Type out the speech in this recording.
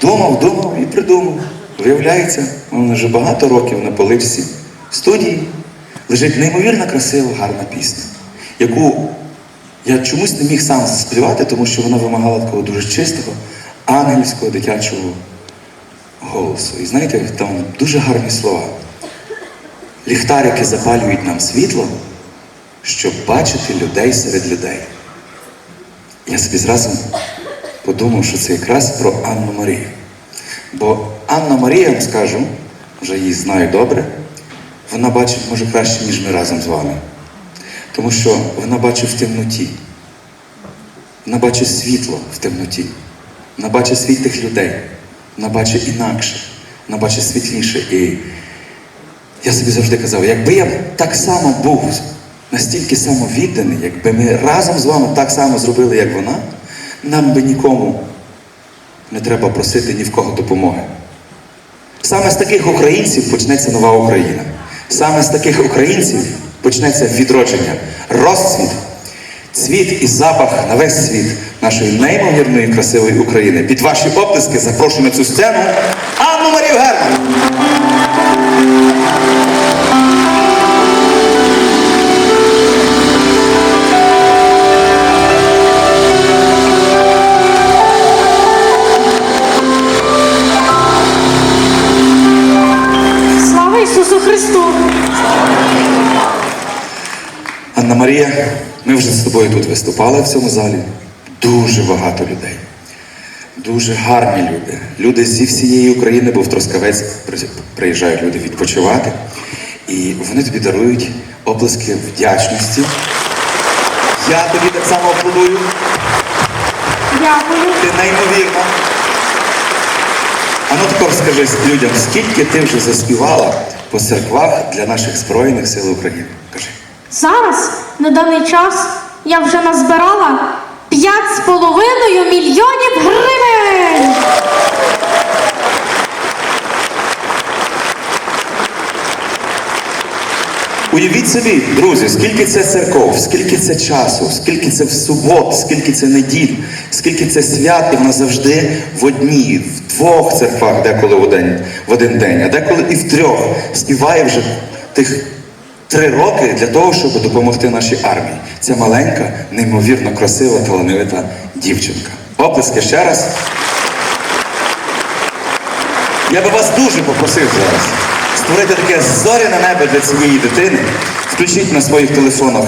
Думав, думав і придумав. Виявляється, вона вже багато років на поличці в студії лежить неймовірно красива, гарна пісня, яку я чомусь не міг сам заспівати, тому що вона вимагала такого дуже чистого, ангельського дитячого голосу. І знаєте, там дуже гарні слова. Ліхтарики запалюють нам світло, щоб бачити людей серед людей. Я собі зразу подумав, що це якраз про Анну Марію. Бо Анна Марія, скажу, вже її знаю добре, вона бачить, може, краще, ніж ми разом з вами. Тому що вона бачить в темноті. Вона бачить світло в темноті. Вона бачить світлих людей. Вона бачить інакше. Вона бачить світліше. І я собі завжди казав, якби я так само був настільки самовідданий, якби ми разом з вами так само зробили, як вона, нам би нікому не треба просити ні в кого допомоги. Саме з таких українців почнеться нова Україна. Саме з таких українців почнеться відродження, розцвіт, цвіт і запах на весь світ нашої неймовірної красивої України. Під ваші оплески запрошую на цю сцену Анну Марію Герман. Ісусу Христу! Анна Марія, ми вже з тобою тут виступали в цьому залі. Дуже багато людей. Дуже гарні люди. Люди зі всієї України, бо в Трускавець при- приїжджають люди відпочивати. І вони тобі дарують оплески вдячності. Я тобі так само аплодую. Дякую. Ти неймовірна. А ну також скажи людям, скільки ти вже заспівала по церквах для наших Збройних сил України? Кажи. Зараз на даний час я вже назбирала 5,5 мільйонів гривень. Уявіть собі, друзі, скільки це церков, скільки це часу, скільки це в субот, скільки це неділь, скільки це свят, і вона завжди в одній, в двох церквах, деколи в один, в один день, а деколи і в трьох співає вже тих три роки для того, щоб допомогти нашій армії. Ця маленька, неймовірно красива, талановита дівчинка. Оплески ще раз. Я би вас дуже попросив зараз створити таке зоряне небо для цієї дитини. Включіть на своїх телефонах